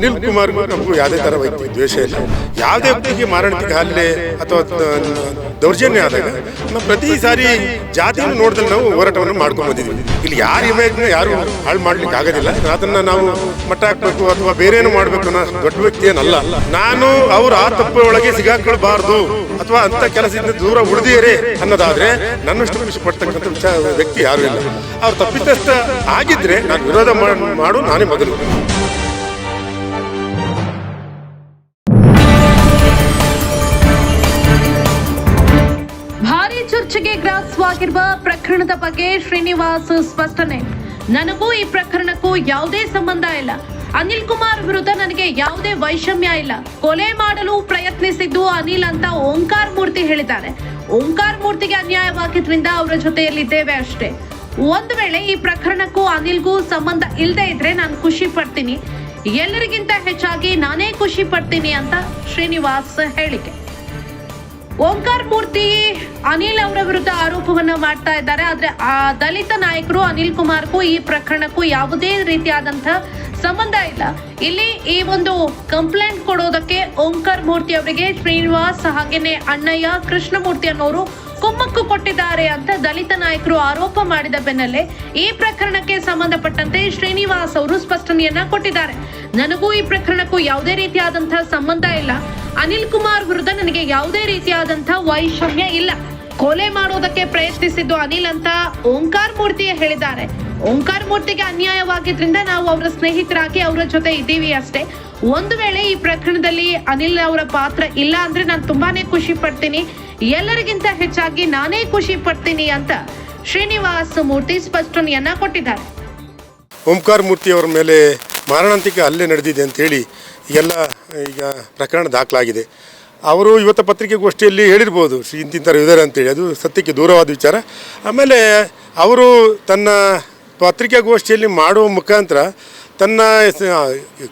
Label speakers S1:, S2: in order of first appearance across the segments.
S1: ಅನಿಲ್ ಕುಮಾರ್ ನಮಗೂ ಯಾವುದೇ ಥರ ವೈಯಕ್ತಿಕ ದ್ವೇಷ ಇಲ್ಲ. ಯಾವುದೇ ವ್ಯಕ್ತಿಗೆ ಮಾರಣಾಂತಿಕ ಹಲ್ಲೆ ಅಥವಾ ದೌರ್ಜನ್ಯ ಆದಾಗ ನಾವು ಪ್ರತಿ ಸಾರಿ ಜಾತಿಯನ್ನು ನೋಡಿದಲ್ಲಿ ನಾವು ಹೋರಾಟವನ್ನು ಮಾಡ್ಕೊಂಡು ಬಂದಿದ್ದೀವಿ. ಇಲ್ಲಿ ಯಾರ ಇಮೇಜ್ನ ಯಾರು ಹಾಳು ಮಾಡ್ಲಿಕ್ಕೆ ಆಗೋದಿಲ್ಲ. ಅದನ್ನು ನಾವು ಮಟ್ಟ ಹಾಕಬೇಕು ಅಥವಾ ಬೇರೇನು ಮಾಡಬೇಕು ಅನ್ನೋ ದೊಡ್ಡ ವ್ಯಕ್ತಿ ಏನಲ್ಲ. ನಾನು ಅವರು ಆ ತಪ್ಪು ಒಳಗೆ ಸಿಗಾಕೊಳ್ಬಾರ್ದು ಅಥವಾ ಅಂತ ಕೆಲಸದಿಂದ ದೂರ ಉಳಿದಿಯರೇ ಅನ್ನೋದಾದ್ರೆ ನನ್ನಷ್ಟು ಪಡ್ತಕ್ಕಂಥ ವಿಚಾರ ವ್ಯಕ್ತಿ ಯಾರು ಇಲ್ಲ. ಅವ್ರು ತಪ್ಪಿತಸ್ಥ ಆಗಿದ್ರೆ ನಾನು ವಿರೋಧ ಮಾಡು, ನಾನೇ ಮೊದಲು.
S2: ಚರ್ಚೆಗೆ ಗ್ರಾಸವಾಗಿರುವ ಪ್ರಕರಣದ ಬಗ್ಗೆ ಶ್ರೀನಿವಾಸ್ ಸ್ಪಷ್ಟನೆ. ನನಗೂ ಈ ಪ್ರಕರಣಕ್ಕೂ ಯಾವುದೇ ಸಂಬಂಧ ಇಲ್ಲ. ಅನಿಲ್ ಕುಮಾರ್ ವಿರುದ್ಧ ನನಗೆ ಯಾವುದೇ ವೈಷಮ್ಯ ಇಲ್ಲ. ಕೊಲೆ ಮಾಡಲು ಪ್ರಯತ್ನಿಸಿದ್ದು ಅನಿಲ್ ಅಂತ ಓಂಕಾರ ಮೂರ್ತಿ ಹೇಳಿದ್ದಾರೆ. ಓಂಕಾರ ಮೂರ್ತಿಗೆ ಅನ್ಯಾಯವಾಗಿದ್ರಿಂದ ಅವರ ಜೊತೆಯಲ್ಲಿದ್ದೇವೆ ಅಷ್ಟೇ. ಒಂದು ವೇಳೆ ಈ ಪ್ರಕರಣಕ್ಕೂ ಅನಿಲ್ಗೂ ಸಂಬಂಧ ಇಲ್ಲದೆ ಇದ್ರೆ ನಾನು ಖುಷಿ ಪಡ್ತೀನಿ. ಎಲ್ಲರಿಗಿಂತ ಹೆಚ್ಚಾಗಿ ನಾನೇ ಖುಷಿ ಪಡ್ತೀನಿ ಅಂತ ಶ್ರೀನಿವಾಸ್ ಹೇಳಿಕೆ. ಓಂಕಾರ್ ಮೂರ್ತಿ ಅನಿಲ್ ಅವರ ವಿರುದ್ಧ ಆರೋಪವನ್ನ ಮಾಡ್ತಾ ಇದ್ದಾರೆ. ಆದ್ರೆ ಆ ದಲಿತ ನಾಯಕರು ಅನಿಲ್ ಕುಮಾರ್ಗೂ ಈ ಪ್ರಕರಣಕ್ಕೂ ಯಾವುದೇ ರೀತಿಯಾದಂತ ಸಂಬಂಧ ಇಲ್ಲ. ಇಲ್ಲಿ ಈ ಒಂದು ಕಂಪ್ಲೇಂಟ್ ಕೊಡೋದಕ್ಕೆ ಓಂಕಾರ್ ಮೂರ್ತಿ ಅವರಿಗೆ ಶ್ರೀನಿವಾಸ್ ಹಾಗೇನೆ ಅಣ್ಣಯ್ಯ ಕೃಷ್ಣಮೂರ್ತಿ ಅನ್ನೋರು ಕುಮ್ಮಕ್ಕು ಕೊಟ್ಟಿದ್ದಾರೆ ಅಂತ ದಲಿತ ನಾಯಕರು ಆರೋಪ ಮಾಡಿದ ಬೆನ್ನಲ್ಲೇ ಈ ಪ್ರಕರಣಕ್ಕೆ ಸಂಬಂಧಪಟ್ಟಂತೆ ಶ್ರೀನಿವಾಸ್ ಅವರು ಸ್ಪಷ್ಟನೆಯನ್ನ ಕೊಟ್ಟಿದ್ದಾರೆ. ನನಗೂ ಈ ಪ್ರಕರಣಕ್ಕೂ ಯಾವುದೇ ರೀತಿಯಾದಂತಹ ಸಂಬಂಧ ಇಲ್ಲ. ಅನಿಲ್ ಕುಮಾರ್ ವಿರುದ್ಧ ನನಗೆ ಯಾವುದೇ ರೀತಿಯಾದಂತಹ ವೈಷಮ್ಯ ಇಲ್ಲ. ಕೊಲೆ ಮಾಡೋದಕ್ಕೆ ಪ್ರಯತ್ನಿಸಿದ್ದು ಅನಿಲ್ ಅಂತ ಓಂಕಾರ್ ಮೂರ್ತಿ ಹೇಳಿದ್ದಾರೆ. ಓಂಕಾರ್ ಮೂರ್ತಿಗೆ ಅನ್ಯಾಯವಾಗಿದ್ರಿಂದ ನಾವು ಅವರ ಸ್ನೇಹಿತರಾಗಿ ಅವರ ಜೊತೆ ಇದ್ದೀವಿ ಅಷ್ಟೇ. ಒಂದು ವೇಳೆ ಈ ಪ್ರಕರಣದಲ್ಲಿ ಅನಿಲ್ ಅವರ ಪಾತ್ರ ಇಲ್ಲ ಅಂದ್ರೆ ನಾನು ತುಂಬಾನೇ ಖುಷಿ ಪಡ್ತೀನಿ. ಎಲ್ಲರಿಗಿಂತ ಹೆಚ್ಚಾಗಿ ನಾನೇ ಖುಷಿ ಪಡ್ತೀನಿ ಅಂತ ಶ್ರೀನಿವಾಸ್ ಮೂರ್ತಿ ಸ್ಪಷ್ಟನೆಯನ್ನ ಕೊಟ್ಟಿದ್ದಾರೆ.
S1: ಓಂಕಾರ ಮೂರ್ತಿಯವರ ಮೇಲೆ ಮಾರಣಾಂತಿಕ ಹಲ್ಲೆ ನಡೆದಿದೆ ಅಂತೇಳಿ ಎಲ್ಲ ಈಗ ಪ್ರಕರಣ ದಾಖಲಾಗಿದೆ. ಅವರು ಇವತ್ತು ಪತ್ರಿಕೆಗೋಷ್ಠಿಯಲ್ಲಿ ಹೇಳಿರ್ಬೋದು, ಶ್ರೀ ಇಂತಿಂಥರು ಇದ್ದಾರೆ ಅಂತೇಳಿ. ಅದು ಸತ್ಯಕ್ಕೆ ದೂರವಾದ ವಿಚಾರ. ಆಮೇಲೆ ಅವರು ತನ್ನ ಪತ್ರಿಕಾಗೋಷ್ಠಿಯಲ್ಲಿ ಮಾಡುವ ಮುಖಾಂತರ ತನ್ನ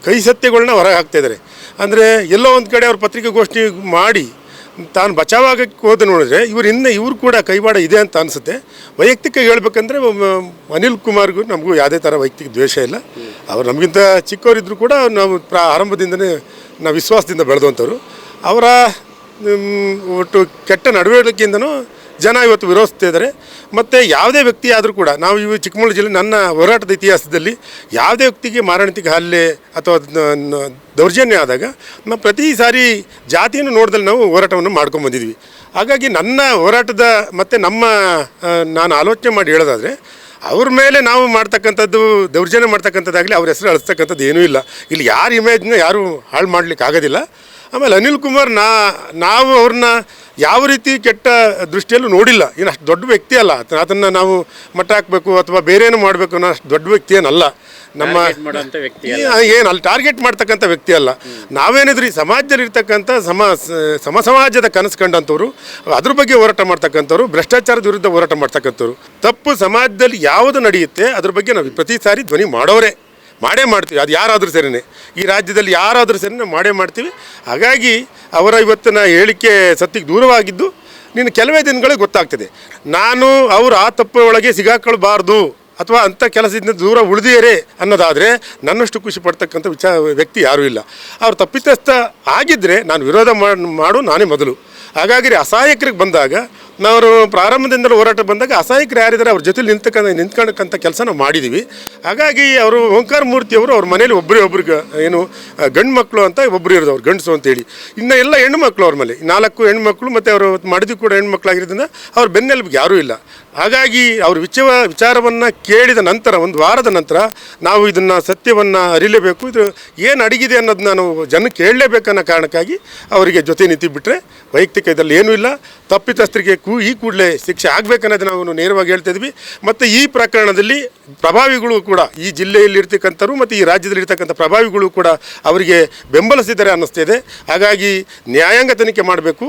S1: ಕೈ ಸತ್ಯಗಳನ್ನ ಹೊರಗೆ ಹಾಕ್ತಾಯಿದ್ದಾರೆ ಅಂದರೆ ಎಲ್ಲೋ ಒಂದು ಕಡೆ ಅವ್ರು ಪತ್ರಿಕೆಗೋಷ್ಠಿ ಮಾಡಿ ತಾನು ಬಚಾವಾಗಕ್ಕೆ ಹೋದ ನೋಡಿದ್ರೆ ಇವ್ರು ಇವರು ಇವ್ರು ಕೂಡ ಕೈವಾಡ ಇದೆ ಅಂತ ಅನಿಸುತ್ತೆ. ವೈಯಕ್ತಿಕ ಹೇಳ್ಬೇಕಂದ್ರೆ ಅನಿಲ್ ಕುಮಾರ್ಗೂ ನಮಗೂ ಯಾವುದೇ ಥರ ವೈಯಕ್ತಿಕ ದ್ವೇಷ ಇಲ್ಲ. ಅವ್ರು ನಮಗಿಂತ ಚಿಕ್ಕವರಿದ್ದರೂ ಕೂಡ ನಾವು ಪ್ರಾ ಆರಂಭದಿಂದನೇ ನಾವು ವಿಶ್ವಾಸದಿಂದ ಬೆಳೆದಂಥವ್ರು ಅವರ ಒಟ್ಟು ಕೆಟ್ಟ ನಡವಳಿಕೆಯಿಂದನೂ ಜನ ಇವತ್ತು ವಿರೋಧಿಸ್ತಾ ಇದ್ದಾರೆ. ಮತ್ತು ಯಾವುದೇ ವ್ಯಕ್ತಿ ಆದರೂ ಕೂಡ, ನಾವು ಇವು ಚಿಕ್ಕಮಗಳೂರು ಜಿಲ್ಲೆ ನನ್ನ ಹೋರಾಟದ ಇತಿಹಾಸದಲ್ಲಿ ಯಾವುದೇ ವ್ಯಕ್ತಿಗೆ ಮಾರಣಾಂತಿಕ ಹಲ್ಲೆ ಅಥವಾ ದೌರ್ಜನ್ಯ ಆದಾಗ ನಾವು ಪ್ರತಿ ಸಾರಿ ಜಾತಿಯನ್ನು ನೋಡಿದಲ್ಲಿ ನಾವು ಹೋರಾಟವನ್ನು ಮಾಡ್ಕೊಂಡು ಬಂದಿದ್ವಿ. ಹಾಗಾಗಿ ನನ್ನ ಹೋರಾಟದ ಮತ್ತು ನಮ್ಮ ನಾನು ಆಲೋಚನೆ ಮಾಡಿ ಹೇಳೋದಾದರೆ, ಅವ್ರ ಮೇಲೆ ನಾವು ಮಾಡ್ತಕ್ಕಂಥದ್ದು, ದೌರ್ಜನ್ಯ ಮಾಡ್ತಕ್ಕಂಥದ್ದಾಗಲಿ ಅವ್ರ ಹೆಸರು ಅಳಿಸ್ತಕ್ಕಂಥದ್ದು ಏನೂ ಇಲ್ಲ. ಇಲ್ಲಿ ಯಾರ ಇಮೇಜ್ನ ಯಾರೂ ಹಾಳು ಮಾಡಲಿಕ್ಕೆ ಆಗೋದಿಲ್ಲ ಆಮೇಲೆ ಅನಿಲ್ ಕುಮಾರ್ ನಾ, ನಾವು ಅವ್ರನ್ನ ಯಾವ ರೀತಿ ಕೆಟ್ಟ ದೃಷ್ಟಿಯಲ್ಲೂ ನೋಡಿಲ್ಲ. ಏನು ಅಷ್ಟು ದೊಡ್ಡ ವ್ಯಕ್ತಿ ಅಲ್ಲ. ಅದನ್ನು ನಾವು ಮಟ್ಟ ಹಾಕಬೇಕು ಅಥವಾ ಬೇರೇನು ಮಾಡಬೇಕು ಅನ್ನೋ ಅಷ್ಟು ದೊಡ್ಡ ವ್ಯಕ್ತಿ ಏನಲ್ಲ. ನಮ್ಮ ಏನು ಅಲ್ಲಿ ಟಾರ್ಗೆಟ್ ಮಾಡ್ತಕ್ಕಂಥ ವ್ಯಕ್ತಿ ಅಲ್ಲ. ನಾವೇನಿದ್ರಿ ಈ ಸಮಾಜದಲ್ಲಿ ಇರ್ತಕ್ಕಂಥ ಸಮ ಸಮ ಸಮಾಜದ ಕನಸು ಕಂಡಂಥವ್ರು ಅದ್ರ ಬಗ್ಗೆ ಹೋರಾಟ ಮಾಡ್ತಕ್ಕಂಥವ್ರು ಭ್ರಷ್ಟಾಚಾರದ ವಿರುದ್ಧ ಹೋರಾಟ ಮಾಡ್ತಕ್ಕಂಥವ್ರು. ತಪ್ಪು ಸಮಾಜದಲ್ಲಿ ಯಾವುದು ನಡೆಯುತ್ತೆ ಅದ್ರ ಬಗ್ಗೆ ನಾವು ಪ್ರತಿ ಸಾರಿ ಧ್ವನಿ ಮಾಡೋರೆ. ಮಾಡೇ ಮಾಡ್ತೀವಿ. ಅದು ಯಾರಾದರೂ ಸರಿನೇ. ಈ ರಾಜ್ಯದಲ್ಲಿ ಯಾರಾದರೂ ಸರಿ ನಾವು ಮಾಡೇ ಮಾಡ್ತೀವಿ. ಹಾಗಾಗಿ ಅವರ ಇವತ್ತಿನ ಹೇಳಿಕೆ ಸತ್ಯಕ್ಕೆ ದೂರವಾಗಿದ್ದು ನಿನ್ನ ಕೆಲವೇ ದಿನಗಳಿಗೆ ಗೊತ್ತಾಗ್ತದೆ. ನಾನು ಅವರು ಆ ತಪ್ಪು ಒಳಗೆ ಸಿಗಾಕೊಳ್ಬಾರ್ದು ಅಥವಾ ಅಂಥ ಕೆಲಸದಿಂದ ದೂರ ಉಳಿದಿಯರೇ ಅನ್ನೋದಾದರೆ ನನ್ನಷ್ಟು ಖುಷಿ ಪಡ್ತಕ್ಕಂಥ ವಿಚಾರ ವ್ಯಕ್ತಿ ಯಾರೂ ಇಲ್ಲ. ಅವ್ರು ತಪ್ಪಿತಸ್ಥ ಆಗಿದ್ದರೆ ನಾನು ವಿರೋಧ ಮಾಡ್- ಮಾಡು, ನಾನೇ ಮೊದಲು. ಹಾಗಾಗಿ ಅಸಹಾಯಕರಿಗೆ ಬಂದಾಗ ನಾವು ಪ್ರಾರಂಭದಿಂದಲೂ ಹೋರಾಟ ಬಂದಾಗ ಅಸಹಾಯಕರು ಯಾರಿದ್ದಾರೆ ಅವ್ರ ಜೊತೆ ನಿಂತಕ ನಿಂತ್ಕೊಂಡಕ್ಕಂಥ ಕೆಲಸ ನಾವು ಮಾಡಿದ್ದೀವಿ ಹಾಗಾಗಿ ಅವರು ಓಂಕಾರ ಮೂರ್ತಿಯವರು ಅವ್ರ ಮನೇಲಿ ಒಬ್ಬರೇ ಒಬ್ರಿಗೆ ಏನು ಗಂಡು ಮಕ್ಕಳು ಅಂತ ಒಬ್ಬರು ಇರೋದು ಅವ್ರು ಗಂಡಸು ಅಂತೇಳಿ. ಇನ್ನು ಎಲ್ಲ ಹೆಣ್ಣು ಮಕ್ಕಳು ಅವ್ರ ಮೇಲೆ ನಾಲ್ಕು ಹೆಣ್ಣು ಮಕ್ಕಳು ಮತ್ತು ಅವರು ಮಾಡಿದ್ದು ಕೂಡ ಹೆಣ್ಣು ಮಕ್ಕಳಾಗಿರೋದ್ರಿಂದ ಅವ್ರ ಬೆನ್ನೆಲುಬಿಗೆ ಯಾರೂ ಇಲ್ಲ. ಹಾಗಾಗಿ ಅವ್ರ ವಿಚವ ವಿಚಾರವನ್ನು ಕೇಳಿದ ನಂತರ, ಒಂದು ವಾರದ ನಂತರ ನಾವು ಇದನ್ನು ಸತ್ಯವನ್ನು ಅರಿಲೇಬೇಕು ಇದು ಏನು ಅಡಗಿದೆ ಅನ್ನೋದನ್ನ ನಾವು ಜನಕ್ಕೆ ಹೇಳಲೇಬೇಕನ್ನೋ ಕಾರಣಕ್ಕಾಗಿ ಅವರಿಗೆ ಜೊತೆ ನೀತಿ ಬಿಟ್ಟರೆ ವೈಯಕ್ತಿಕ ಇದರಲ್ಲಿ ಏನೂ ಇಲ್ಲ. ತಪ್ಪಿತಸ್ಥರಿಗೆ ಕೂ, ಈ ಕೂಡಲೇ ಶಿಕ್ಷೆ ಆಗಬೇಕನ್ನೋದು ನಾವು ನೇರವಾಗಿ ಹೇಳ್ತಾ ಇದ್ವಿ. ಮತ್ತು ಈ ಪ್ರಕರಣದಲ್ಲಿ ಪ್ರಭಾವಿಗಳು ಕೂಡ ಈ ಜಿಲ್ಲೆಯಲ್ಲಿ ಇರ್ತಕ್ಕಂಥವ್ರು ಮತ್ತು ಈ ರಾಜ್ಯದಲ್ಲಿ ಇರ್ತಕ್ಕಂಥ ಪ್ರಭಾವಿಗಳು ಕೂಡ ಅವರಿಗೆ ಬೆಂಬಲಿಸಿದ್ದಾರೆ ಅನ್ನಿಸ್ತಿದೆ. ಹಾಗಾಗಿ ನ್ಯಾಯಾಂಗ ತನಿಖೆ ಮಾಡಬೇಕು.